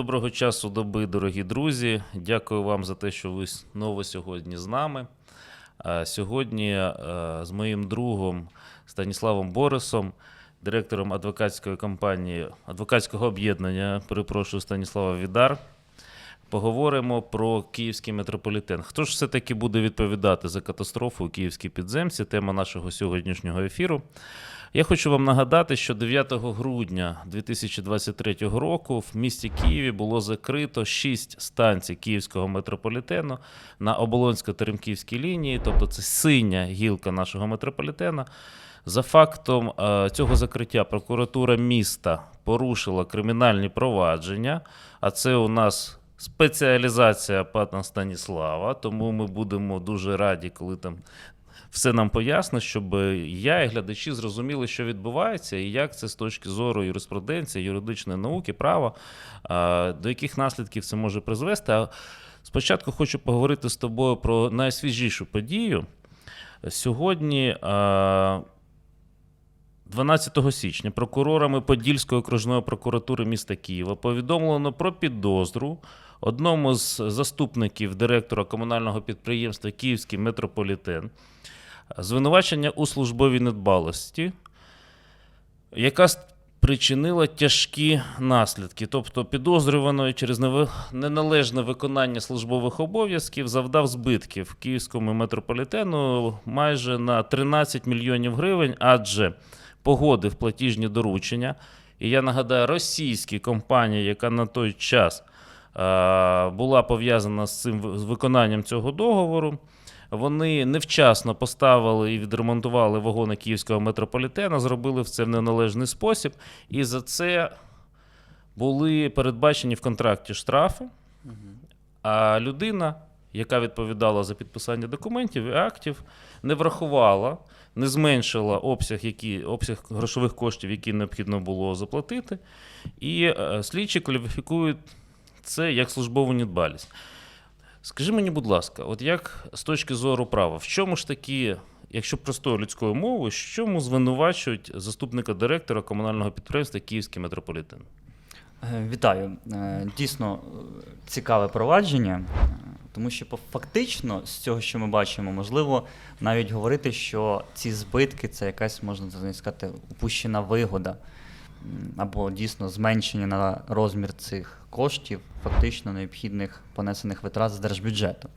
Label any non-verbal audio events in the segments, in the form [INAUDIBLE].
Доброго часу доби, дорогі друзі. Дякую вам за те, що ви знову сьогодні з нами. Сьогодні е, з моїм другом Станіславом Борисом, директором адвокатської компанії, адвокатського об'єднання, перепрошую, Станіслава Відар, поговоримо про київський метрополітен. Хто ж все-таки буде відповідати за катастрофу у київській підземці? Тема нашого сьогоднішнього ефіру. Я хочу вам нагадати, що 9 грудня 2023 року в місті Києві було закрито 6 станцій київського метрополітену на Оболонсько-Теремківській лінії, тобто це синя гілка нашого метрополітена. За фактом е, цього закриття прокуратура міста порушила кримінальні провадження, а це у нас спеціалізація пана Станіслава, тому ми будемо дуже раді, коли там все нам пояснить, щоб я і глядачі зрозуміли, що відбувається, і як це з точки зору юриспруденції, юридичної науки, права, до яких наслідків це може призвести. А спочатку хочу поговорити з тобою про найсвіжішу подію. Сьогодні. 12 січня прокурорами Подільської окружної прокуратури міста Києва повідомлено про підозру одному з заступників директора комунального підприємства Київський метрополітен звинувачення у службовій недбалості, яка спричинила тяжкі наслідки. Тобто, підозрюваної через неналежне виконання службових обов'язків завдав збитків Київському метрополітену майже на 13 мільйонів гривень, адже погодив платіжні доручення. І я нагадаю, російській компанії, яка на той час була пов'язана з цим виконанням цього договору. Вони невчасно поставили і відремонтували вагони київського метрополітена, зробили це в неналежний спосіб, і за це були передбачені в контракті штрафи. А людина, яка відповідала за підписання документів і актів, не врахувала, не зменшила обсяг, які, обсяг грошових коштів, які необхідно було заплатити. І е, слідчі кваліфікують це як службову недбалість. Скажи мені, будь ласка, от як з точки зору права, в чому ж такі, якщо простою людською мовою, в чому звинувачують заступника директора комунального підприємства Київський метрополітен? Е, Вітаю. Е, Дійсно е, цікаве провадження, тому що фактично з цього, що ми бачимо, можливо навіть говорити, що ці збитки це якась, можна сказати, упущена вигода, або дійсно зменшення на розмір цих коштів, фактично необхідних понесених витрат з держбюджету.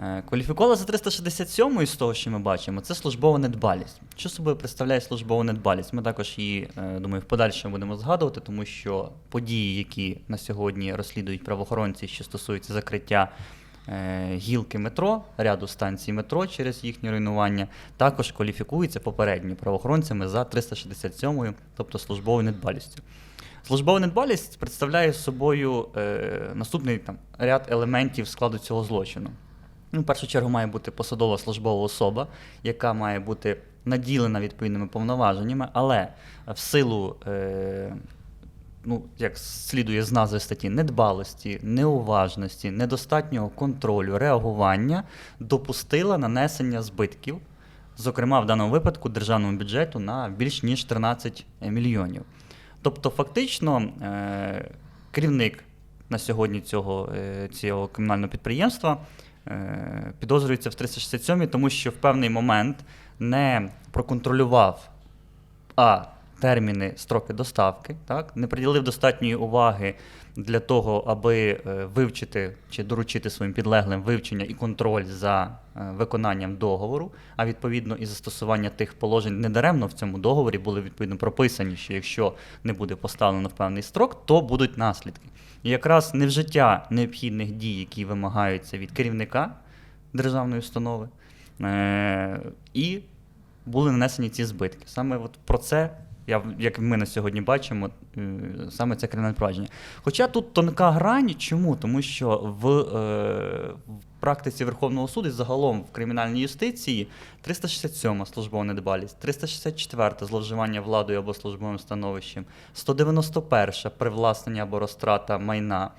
Е, Кваліфікували за 367 з того, що ми бачимо, це службова недбалість. Що собою представляє службова недбалість? Ми також її, е, думаю, в подальшому будемо згадувати, тому що події, які на сьогодні розслідують правоохоронці, що стосуються закриття е, гілки метро, ряду станцій метро через їхнє руйнування, також кваліфікуються попередньо правоохоронцями за 367, тобто службовою недбалістю. Службова недбалість представляє собою е, наступний там, ряд елементів складу цього злочину. Ну, в першу чергу має бути посадова службова особа, яка має бути наділена відповідними повноваженнями, але в силу, е, ну, як слідує з назви статті, недбалості, неуважності, недостатнього контролю, реагування допустила нанесення збитків, зокрема в даному випадку державному бюджету на більш ніж 13 мільйонів. Тобто, фактично, е, керівник на сьогодні цього, е, цього комунального підприємства е, підозрюється в 367, тому що в певний момент не проконтролював а терміни, строки доставки, так, не приділив достатньої уваги для того, аби е, вивчити чи доручити своїм підлеглим вивчення і контроль за е, виконанням договору, а відповідно і застосування тих положень недаремно в цьому договорі були відповідно прописані, що якщо не буде поставлено в певний строк, то будуть наслідки. І якраз невжиття необхідних дій, які вимагаються від керівника державної установи, е, і були нанесені ці збитки. Саме от про це, я, як ми на сьогодні бачимо, е, саме це кримінальне провадження. Хоча тут тонка грань, чому? Тому що в, е, в практиці Верховного суду і загалом в кримінальній юстиції 367 службова недбалість, 364 зловживання владою або службовим становищем, 191 привласнення або розтрата майна.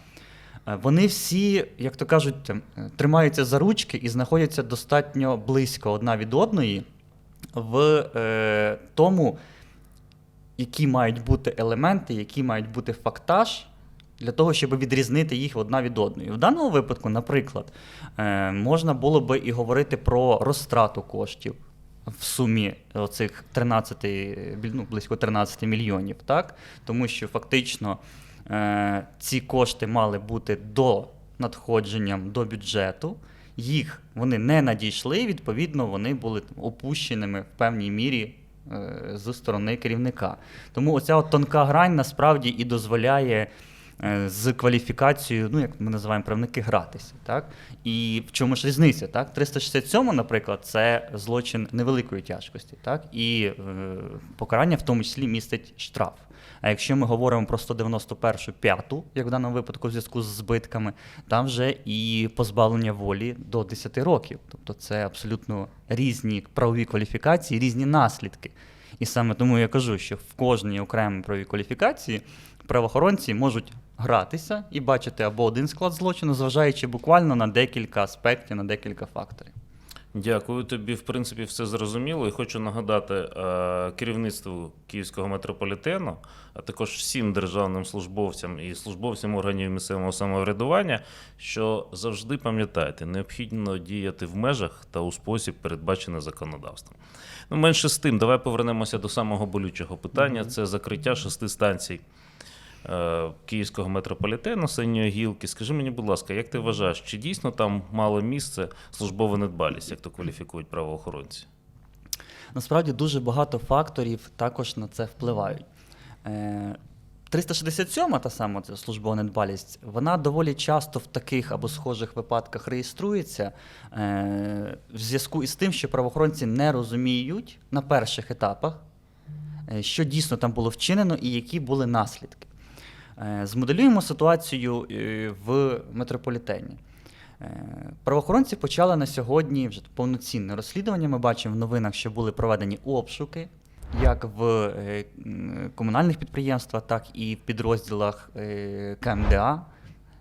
Е, Вони всі, як то кажуть, е, тримаються за ручки і знаходяться достатньо близько одна від одної в е, тому, які мають бути елементи, які мають бути фактаж Для того, щоб відрізнити їх одна від одної. В даному випадку, наприклад, е, можна було би і говорити про розтрату коштів в сумі оцих 13, біль- ну, близько 13 мільйонів, так? тому що фактично е, ці кошти мали бути до надходженням до бюджету. Їх вони не надійшли, відповідно, вони були там, опущеними в певній мірі з сторони керівника. Тому оця от тонка грань насправді і дозволяє е, з кваліфікацією, ну як ми називаємо правники, гратися. Так? І в чому ж різниця? Так? 367, наприклад, це злочин невеликої тяжкості, так? і е, покарання в тому числі містить штраф. А якщо ми говоримо про 191 п'яту, як в даному випадку в зв'язку з збитками, там вже і позбавлення волі до 10 років. Тобто це абсолютно різні правові кваліфікації, різні наслідки. І саме тому я кажу, що в кожній окремій правовій кваліфікації правоохоронці можуть гратися і бачити або один склад злочину, зважаючи буквально на декілька аспектів, на декілька факторів. Дякую тобі. В принципі, все зрозуміло. І хочу нагадати е, керівництву Київського метрополітену, а також всім державним службовцям і службовцям органів місцевого самоврядування, що завжди пам'ятайте, необхідно діяти в межах та у спосіб, передбачений законодавством. Ну, менше з тим, давай повернемося до самого болючого питання: це закриття шести станцій. Е, Київського метрополітену синьої гілки. Скажи мені, будь ласка, як ти вважаєш, чи дійсно там мало місце службова недбалість, як то кваліфікують правоохоронці? Насправді дуже багато факторів також на це впливають. Е, 367 та сама службова недбалість, вона доволі часто в таких або схожих випадках реєструється е, в зв'язку із тим, що правоохоронці не розуміють на перших етапах, е, що дійсно там було вчинено і які були наслідки. Е, Змоделюємо ситуацію е, в метрополітені. Е, Правоохоронці почали на сьогодні вже повноцінне розслідування. Ми бачимо в новинах, що були проведені обшуки як в комунальних підприємствах, так і в підрозділах КМДА.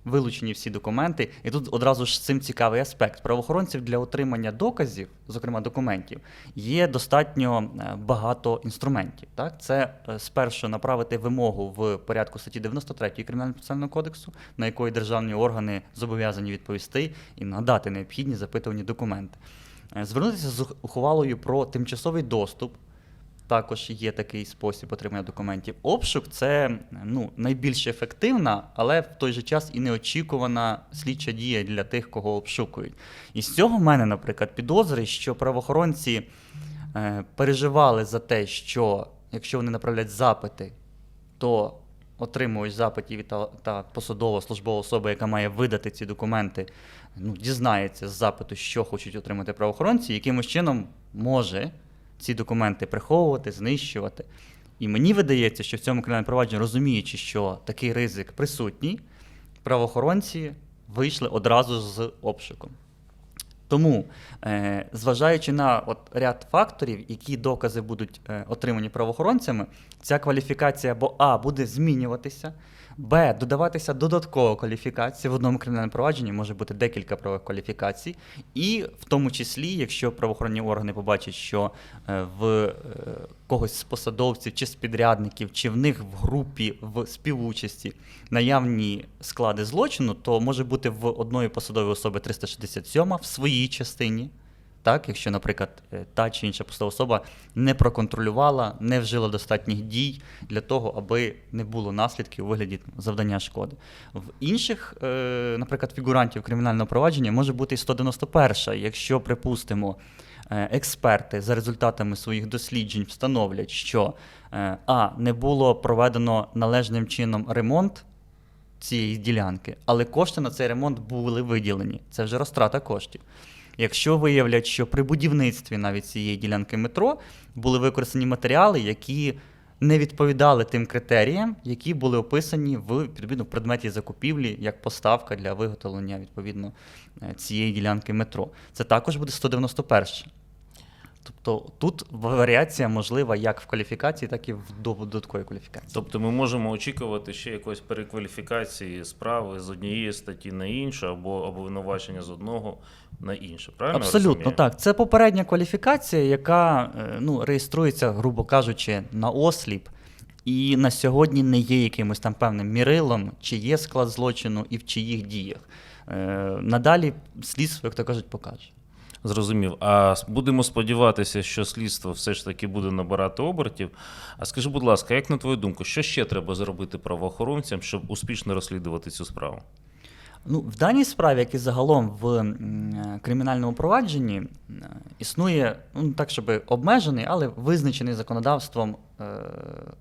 Вилучені всі документи. І тут одразу ж цим цікавий аспект. Правоохоронців для отримання доказів, зокрема документів, є достатньо е, багато інструментів. Так? Це е, спершу направити вимогу в порядку статті 93 Кримінального процесуального кодексу, на якої державні органи зобов'язані відповісти і надати необхідні запитувані документи. Е, Звернутися з ухвалою про тимчасовий доступ також є такий спосіб отримання документів. Обшук це ну, найбільш ефективна, але в той же час і неочікувана слідча дія для тих, кого обшукують. І з цього в мене, наприклад, підозри, що правоохоронці е, переживали за те, що якщо вони направлять запити, то отримувач запитів та, та посадова службова особа, яка має видати ці документи, ну, дізнається з запиту, що хочуть отримати правоохоронці, якимось чином може ці документи приховувати, знищувати. І мені видається, що в цьому кримінальному провадженні, розуміючи, що такий ризик присутній, правоохоронці вийшли одразу з обшуком. Тому, е, зважаючи на от ряд факторів, які докази будуть е, отримані правоохоронцями, ця кваліфікація або А буде змінюватися, Б. Додаватися додаткова кваліфікація в одному кримінальному провадженні, може бути декілька правових кваліфікацій, і в тому числі, якщо правоохоронні органи побачать, що е, в е, когось з посадовців чи з підрядників, чи в них в групі в співучасті наявні склади злочину, то може бути в одної посадової особи 367 в своїй частині. Так, якщо, наприклад, е, та чи інша посадова особа не проконтролювала, не вжила достатніх дій для того, аби не було наслідків у вигляді завдання шкоди. В інших, е, наприклад, фігурантів кримінального провадження може бути і 191, якщо, припустимо, е, експерти за результатами своїх досліджень встановлять, що а не було проведено належним чином ремонт цієї ділянки, але кошти на цей ремонт були виділені. Це вже розтрата коштів. Якщо виявлять, що при будівництві навіть цієї ділянки метро були використані матеріали, які не відповідали тим критеріям, які були описані в відповідно предметі закупівлі як поставка для виготовлення відповідно е, цієї ділянки метро. Це також буде 191. Тобто тут варіація можлива як в кваліфікації, так і в додатковій кваліфікації. Тобто ми можемо очікувати ще якоїсь перекваліфікації справи з однієї статті на іншу, або обвинувачення з одного на інше. Правильно? Абсолютно розумію? так. Це попередня кваліфікація, яка е, ну, реєструється, грубо кажучи, на осліп. і на сьогодні не є якимось там певним мірилом, чи є склад злочину і в чиїх діях. Е, надалі слідство, як то кажуть, покаже. Зрозумів. А будемо сподіватися, що слідство все ж таки буде набирати обертів. А скажи, будь ласка, як на твою думку, що ще треба зробити правоохоронцям, щоб успішно розслідувати цю справу? Ну, в даній справі, як і загалом в е, кримінальному провадженні, е, існує ну, так, щоб обмежений, але визначений законодавством е,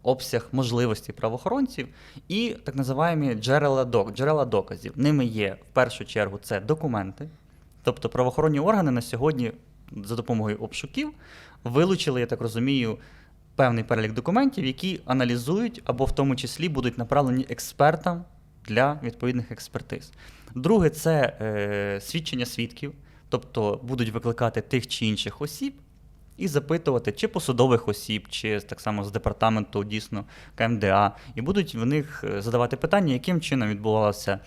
обсяг можливостей правоохоронців і так називаємо джерела, док, джерела доказів. Ними є в першу чергу це документи. Тобто правоохоронні органи на сьогодні за допомогою обшуків вилучили, я так розумію, певний перелік документів, які аналізують або в тому числі будуть направлені експертам для відповідних експертиз. Друге, це е, свідчення свідків, тобто будуть викликати тих чи інших осіб і запитувати, чи посадових осіб, чи так само з департаменту дійсно КМДА, і будуть в них е, задавати питання, яким чином відбувалося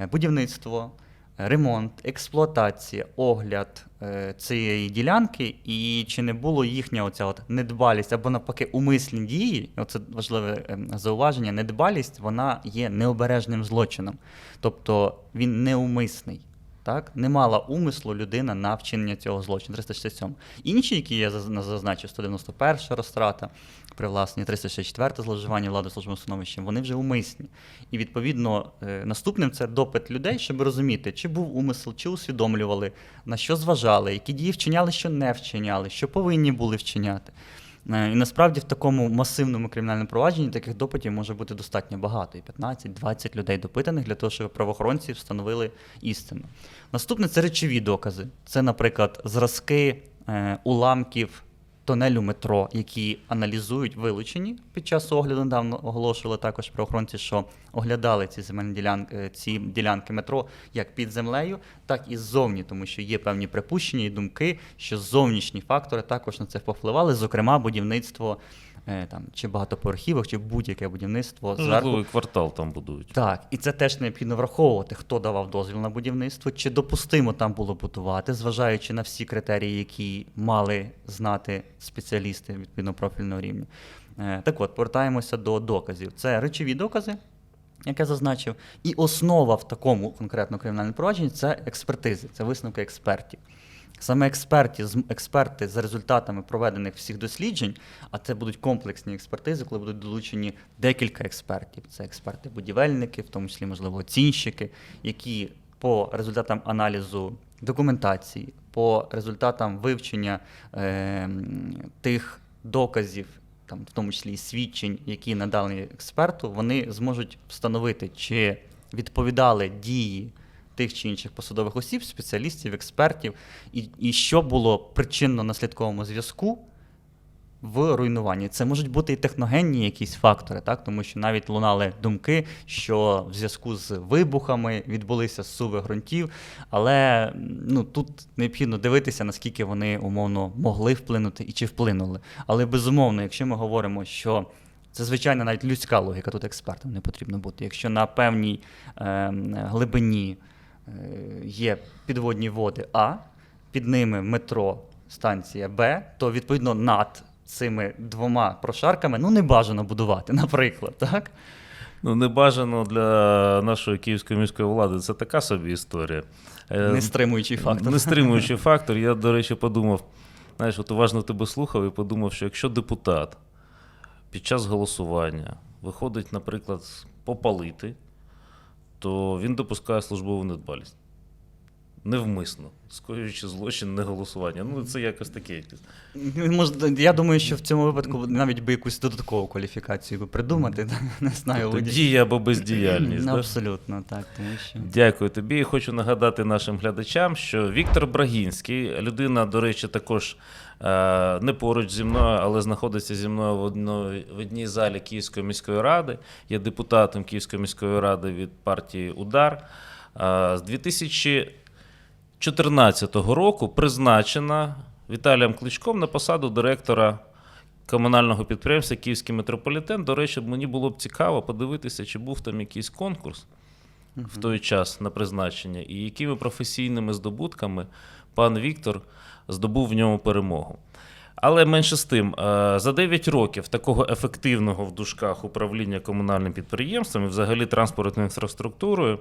е, будівництво, ремонт, експлуатація, огляд е, цієї ділянки, і чи не було їхня оця от недбалість або навпаки умисні дії, оце важливе е, зауваження, недбалість вона є необережним злочином. Тобто він неумисний. Так, не мала умислу людина на вчинення цього злочину 367. Інші, які я зазначив, 191 розтрата, привласнення 364 зловживання влади службовим становищем, вони вже умисні. І відповідно е, наступним це допит людей, щоб розуміти, чи був умисел, чи усвідомлювали, на що зважали, які дії вчиняли, що не вчиняли, що повинні були вчиняти. Е, І насправді в такому масивному кримінальному провадженні таких допитів може бути достатньо багато, і 15-20 людей допитаних для того, щоб правоохоронці встановили істину. Наступне це речові докази. Це, наприклад, зразки е, уламків тунелю метро, які аналізують вилучені під час огляду. Недавно оголошували також правоохоронці, що оглядали ці земельні ділянки, е, ці ділянки метро як під землею, так і ззовні, тому що є певні припущення і думки, що зовнішні фактори також на це повпливали, зокрема будівництво там чи багатоповерхівок, чи будь-яке будівництво зверху. Житловий квартал там будують. Так, і це теж необхідно враховувати, хто давав дозвіл на будівництво, чи допустимо там було будувати, зважаючи на всі критерії, які мали знати спеціалісти відповідно профільного рівня. Е, Так от, повертаємося до доказів. Це речові докази, як я зазначив, і основа в такому конкретно кримінальному провадженні це експертизи, це висновки експертів. Саме експерті, з- експерти за результатами проведених всіх досліджень, а це будуть комплексні експертизи, коли будуть долучені декілька експертів. Це експерти-будівельники, в тому числі, можливо, оцінщики, які по результатам аналізу документації, по результатам вивчення е, тих доказів, там, в тому числі і свідчень, які надали експерту, вони зможуть встановити, чи відповідали дії тих чи інших посадових осіб, спеціалістів, експертів, і, і що було причинно-наслідковому зв'язку в руйнуванні. Це можуть бути і техногенні якісь фактори, так? тому що навіть лунали думки, що в зв'язку з вибухами відбулися зсуви ґрунтів, але ну, тут необхідно дивитися, наскільки вони умовно могли вплинути і чи вплинули. Але безумовно, якщо ми говоримо, що це звичайно навіть людська логіка, тут експертам не потрібно бути. Якщо на певній е, глибині є підводні води А, під ними метро, станція Б, то відповідно над цими двома прошарками ну не бажано будувати, наприклад, так? Ну, не бажано для нашої київської міської влади. Це така собі історія. Е, Не стримуючий фактор. Не стримуючий [LAUGHS] фактор. Я, до речі, подумав, знаєш, от уважно тебе слухав і подумав, що якщо депутат під час голосування виходить, наприклад, попалити, то він допускає службову недбалість. Невмисно, скоюючи злочин, не голосування. Ну, це якось таке. якесь. Ну, я думаю, що в цьому випадку навіть би якусь додаткову кваліфікацію би придумати. [LAUGHS] Не знаю, Тобто дія або бездіяльність. Ну? Абсолютно, так. Тому що... Дякую тобі. І Хочу нагадати нашим глядачам, що Віктор Брагінський, людина, до речі, також е, не поруч зі мною, але знаходиться зі мною в, одно, в одній залі Київської міської ради. Є депутатом Київської міської ради від партії Удар. Е, з 2014 року призначена Віталієм Кличком на посаду директора. Комунального підприємства Київський метрополітен. До речі, мені було б цікаво подивитися, чи був там якийсь конкурс в той час на призначення, і якими професійними здобутками пан Віктор здобув в ньому перемогу. Але менше з тим, е, за 9 років такого ефективного в дужках управління комунальним підприємством і взагалі транспортною інфраструктурою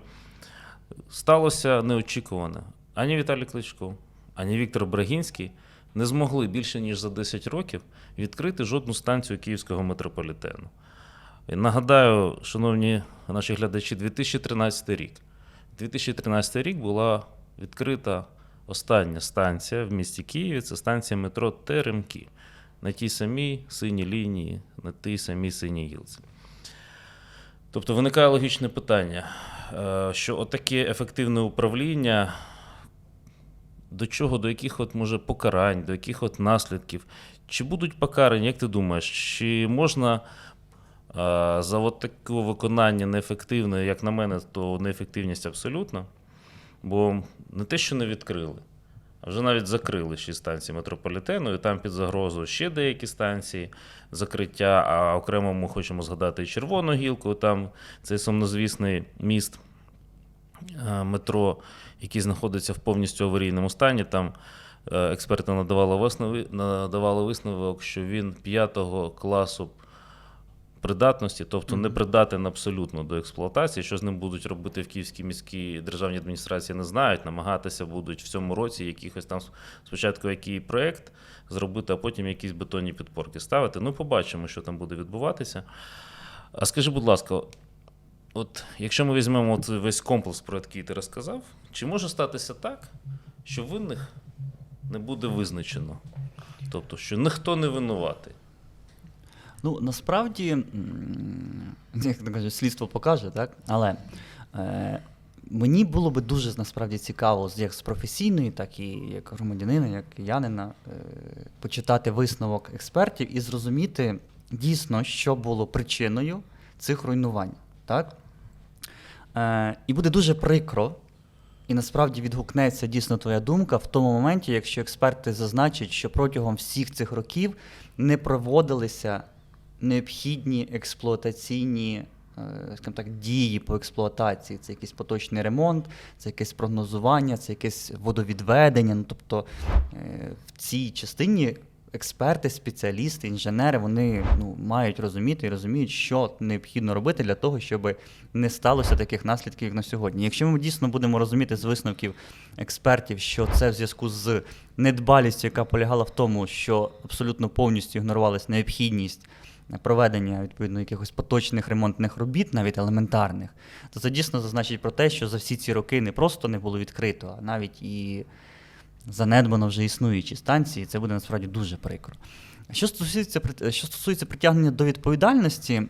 сталося неочікуване. Ані Віталій Кличко, ані Віктор Брагінський не змогли більше ніж за 10 років відкрити жодну станцію київського метрополітену. І нагадаю, шановні наші глядачі, 2013 рік. 2013 рік була відкрита остання станція в місті Києві. Це станція метро Теремки на тій самій синій лінії, на тій самій синій гілці. Тобто виникає логічне питання, е, що отаке ефективне управління до чого, до яких от може покарань, до яких от наслідків. Чи будуть покарані, як ти думаєш, чи можна а, за от таке виконання неефективне, як на мене, то неефективність абсолютно. Бо не те, що не відкрили, а вже навіть закрили шість станцій метрополітену, і там під загрозою ще деякі станції закриття. А окремо ми хочемо згадати Червону гілку, там цей сумнозвісний міст е, метро, який знаходиться в повністю аварійному стані. Там е, експерти надавали, виснови, надавали висновок, що він п'ятого класу придатності, тобто не придатен абсолютно до експлуатації. Що з ним будуть робити в Київській міській державній адміністрації, не знають. Намагатися будуть в цьому році якихось там спочатку який проєкт зробити, а потім якісь бетонні підпорки ставити. Ну, побачимо, що там буде відбуватися. А скажи, будь ласка, от якщо ми візьмемо от весь комплекс, про який ти розказав, чи може статися так, що винних не буде визначено? Тобто, що ніхто не винуватий. Ну, насправді, як то кажуть, слідство покаже, так? Але е, мені було би дуже насправді цікаво, як з професійної, так і як громадянина, як киянина, е, почитати висновок експертів і зрозуміти дійсно, що було причиною цих руйнувань. Так? Е, і буде дуже прикро, і насправді відгукнеться дійсно твоя думка в тому моменті, якщо експерти зазначать, що протягом всіх цих років не проводилися необхідні експлуатаційні е, скажімо так, дії по експлуатації. Це якийсь поточний ремонт, це якесь прогнозування, це якесь водовідведення. Ну, тобто е, в цій частині експерти, спеціалісти, інженери вони ну, мають розуміти і розуміють, що необхідно робити для того, щоб не сталося таких наслідків, як на сьогодні. Якщо ми дійсно будемо розуміти з висновків експертів, що це в зв'язку з недбалістю, яка полягала в тому, що абсолютно повністю ігнорувалась необхідність проведення відповідно якихось поточних ремонтних робіт, навіть елементарних, то це дійсно зазначить про те, що за всі ці роки не просто не було відкрито, а навіть і занедбано вже існуючі станції. Це буде насправді дуже прикро. Що стосується, що стосується притягнення до відповідальності,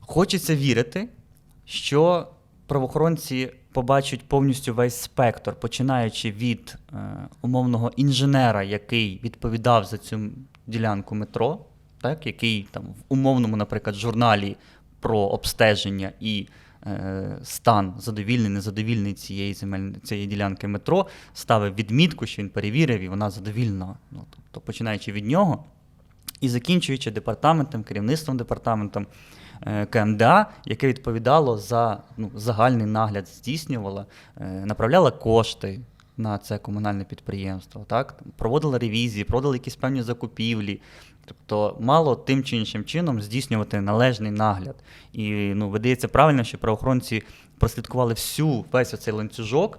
хочеться вірити, що правоохоронці побачать повністю весь спектр, починаючи від е, умовного інженера, який відповідав за цю ділянку метро, так, який там в умовному, наприклад, журналі про обстеження і стан задовільний, незадовільний цієї земель, цієї ділянки метро, ставив відмітку, що він перевірив, і вона задовільна. Ну, тобто, починаючи від нього і закінчуючи департаментом, керівництвом департаментом е, КМДА, яке відповідало за ну, загальний нагляд, здійснювало, е, направляло кошти на це комунальне підприємство, так? проводила ревізії, проводила якісь певні закупівлі. Тобто мало тим чи іншим чином здійснювати належний нагляд. І ну, видається правильно, що правоохоронці прослідкували всю весь оцей ланцюжок,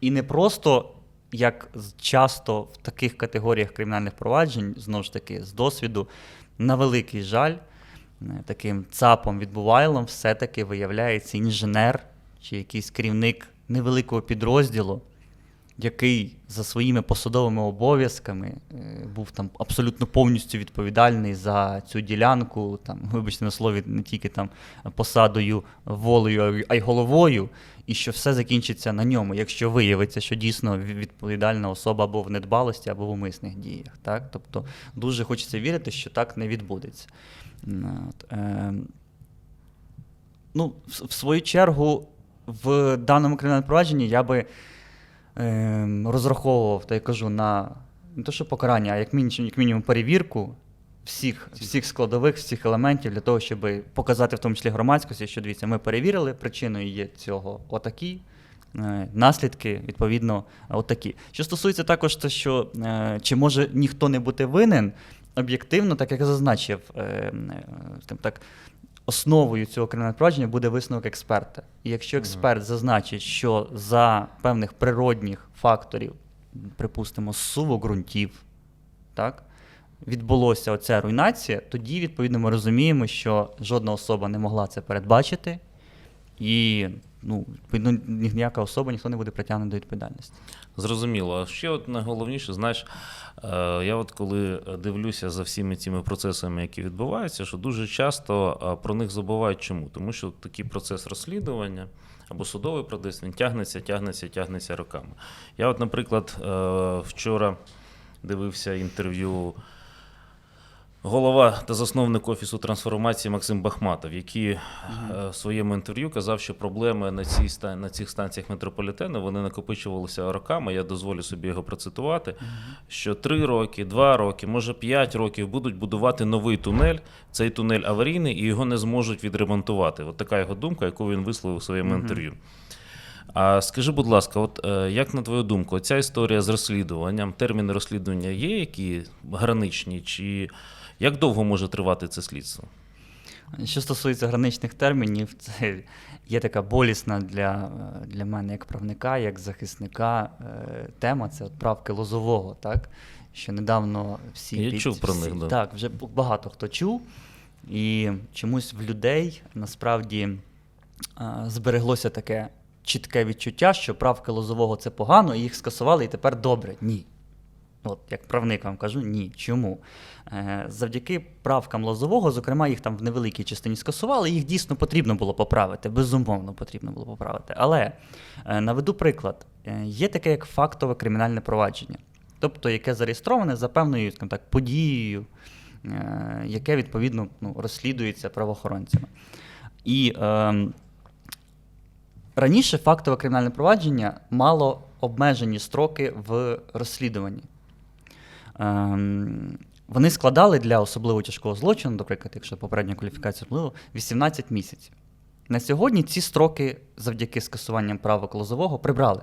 і не просто, як часто в таких категоріях кримінальних проваджень, знову ж таки, з досвіду, на великий жаль, е, таким ЦАПом відбувайлом все-таки виявляється інженер чи якийсь керівник невеликого підрозділу, який за своїми посадовими обов'язками е, був там абсолютно повністю відповідальний за цю ділянку, там, [LAUGHS] вибачте на слові, не тільки там посадою, волею, а й головою, і що все закінчиться на ньому, якщо виявиться, що дійсно відповідальна особа або в недбалості, або в умисних діях. Так? Тобто дуже хочеться вірити, що так не відбудеться. М, От, е, ну, в, свою чергу, в даному кримінальному провадженні я би ем, розраховував, та я кажу, на не то, що покарання, а як мінімум, як мінімум перевірку всіх, всіх складових, всіх елементів для того, щоб показати в тому числі громадськості, що дивіться, ми перевірили, причиною є цього отакі е, наслідки, відповідно, от такі. Що стосується також те, що е, чи може ніхто не бути винен, об'єктивно, так як я зазначив, е, е, так, основою цього кримінального провадження буде висновок експерта. І якщо експерт зазначить, що за певних природних факторів, припустимо, суво ґрунтів, так, відбулося оця руйнація, тоді, відповідно, ми розуміємо, що жодна особа не могла це передбачити, і ну, відповідно, ніяка особа, ніхто не буде притягнений до відповідальності. Зрозуміло. А ще от найголовніше, знаєш, е, я от коли дивлюся за всіми цими процесами, які відбуваються, що дуже часто е, про них забувають чому? Тому що такий процес розслідування або судовий процес, він тягнеться, тягнеться, тягнеться роками. Я, от, наприклад, е, вчора дивився інтерв'ю. Голова та засновник офісу трансформації Максим Бахматов, який е, в своєму інтерв'ю казав, що проблеми на, цій, на цих станціях метрополітену вони накопичувалися роками. Я дозволю собі його процитувати. Що три роки, два роки, може п'ять років будуть будувати новий тунель. Цей тунель аварійний і його не зможуть відремонтувати. От така його думка, яку він висловив у своєму інтерв'ю. А скажи, будь ласка, от е, як на твою думку, ця історія з розслідуванням, терміни розслідування є які граничні, чи як довго може тривати це слідство? Що стосується граничних термінів, це є така болісна для, для мене як правника, як захисника е, тема це правки лозового, так? Що недавно всі Я чув про них, да. Так, вже багато хто чув. І чомусь в людей насправді е, збереглося таке чітке відчуття, що правки лозового це погано, і їх скасували, і тепер добре. Ні. От, як правник вам кажу, ні. Чому? Е, завдяки правкам лозового, зокрема, їх там в невеликій частині скасували, їх дійсно потрібно було поправити, безумовно потрібно було поправити. Але е, наведу приклад: Е, є таке як фактове кримінальне провадження, тобто яке зареєстроване за певною скажімо так, подією, яке відповідно ну, розслідується правоохоронцями. І е, раніше фактове кримінальне провадження мало обмежені строки в розслідуванні. Ем, вони складали для особливо тяжкого злочину, наприклад, якщо попередня кваліфікація впливу, 18 місяців. На сьогодні ці строки завдяки скасуванням правок лозового прибрали.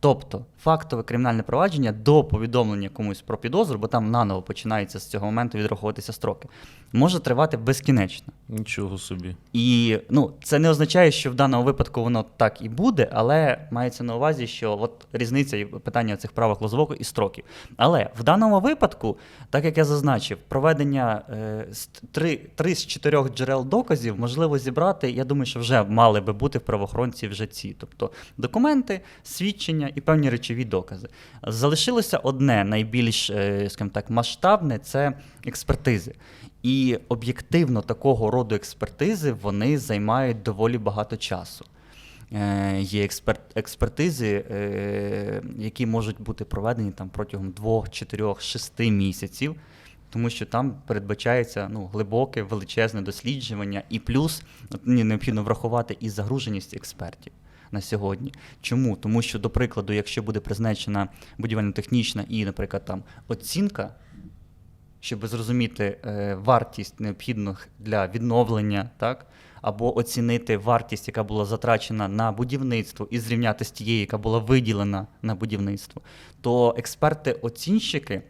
Тобто фактове кримінальне провадження до повідомлення комусь про підозру, бо там наново починаються з цього моменту відраховуватися строки, може тривати безкінечно. Нічого собі. І ну, це не означає, що в даному випадку воно так і буде, але мається на увазі, що от різниця і питання цих правок лозового і строків. Але в даному випадку, так як я зазначив, проведення е, з три, три з чотирьох джерел доказів можливо зібрати. Я думаю, що вже мали би бути в правоохоронців вже ці, тобто документи, свідчення і певні речові докази. Залишилося одне найбільш, е, скажімо так, масштабне це експертизи. І об'єктивно такого роду експертизи вони займають доволі багато часу. Е, є експерт, експертизи, е, які можуть бути проведені там протягом 2, 4, 6 місяців, тому що там передбачається ну, глибоке, величезне дослідження, і плюс необхідно врахувати і загруженість експертів. На сьогодні. Чому? Тому що, до прикладу, якщо буде призначена будівельно-технічна і, наприклад, там оцінка щоб зрозуміти е, вартість необхідних для відновлення, так? або оцінити вартість, яка була затрачена на будівництво, і зрівняти з тією, яка була виділена на будівництво, то експерти-оцінщики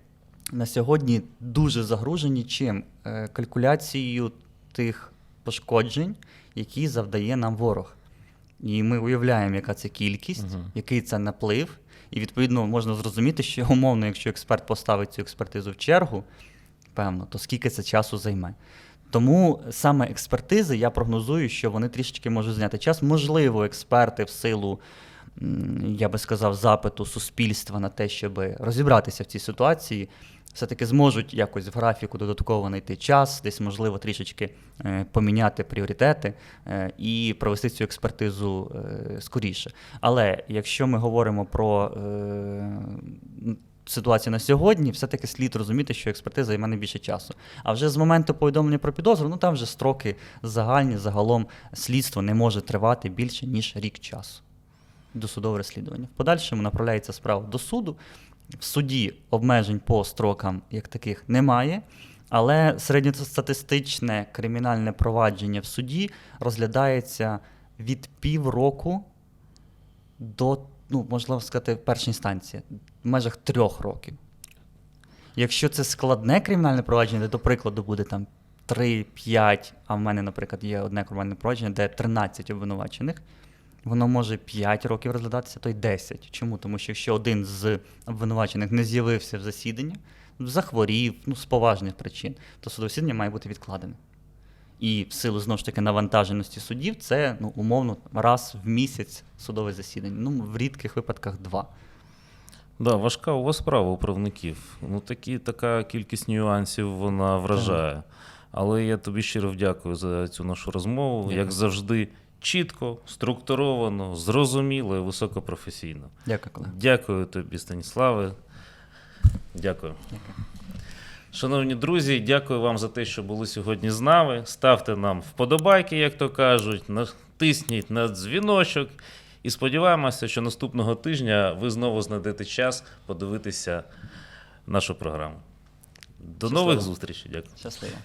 на сьогодні дуже загружені чим? Е, калькуляцією тих пошкоджень, які завдає нам ворог. І ми уявляємо, яка це кількість, Мгм. який це наплив. І відповідно можна зрозуміти, що [LAUGHS] умовно, якщо експерт поставить цю експертизу в чергу, певно, то скільки це часу займе. Тому саме експертизи я прогнозую, що вони трішечки можуть зняти час. Можливо, експерти в силу, я би сказав, запиту суспільства на те, щоб розібратися в цій ситуації, все-таки зможуть якось в графіку додатково знайти час, десь, можливо, трішечки е, поміняти пріоритети е, і провести цю експертизу е, скоріше. Але якщо ми говоримо про м, ситуацію на сьогодні, все-таки слід розуміти, що експертиза займе не більше часу. А вже з моменту повідомлення про підозру, ну там вже строки загальні, загалом слідство не може тривати більше, ніж рік часу. Досудове розслідування. В подальшому направляється справа до суду. В суді обмежень по строкам як таких немає, але середньостатистичне кримінальне провадження в суді розглядається від півроку до, ну, можливо сказати, в першій інстанції, в межах трьох років. Якщо це складне кримінальне провадження, де, до прикладу, буде там 3-5, а в мене, наприклад, є одне кримінальне провадження, де 13 обвинувачених, воно може 5 років розглядатися, то й 10. Чому? Тому що якщо один з обвинувачених не з'явився в засідання, захворів, ну, з поважних причин, то судове засідання має бути відкладене. І в силу знову ж таки навантаженості судів, це ну, умовно раз в місяць судове засідання. Ну, в рідких випадках два. Да, важка у вас справа у правників. Ну, такі, така кількість нюансів вона вражає. Але я тобі щиро вдякую за цю нашу розмову. Дякую. Як завжди, чітко, структуровано, зрозуміло і високопрофесійно. Дякую, колега. Дякую тобі, Станіславе. Дякую. Дякую. Шановні друзі, дякую вам за те, що були сьогодні з нами. Ставте нам вподобайки, як то кажуть, натисніть на дзвіночок. І сподіваємося, що наступного тижня ви знову знайдете час подивитися нашу програму. До Щасливо. нових зустрічей. Дякую. Щасливо.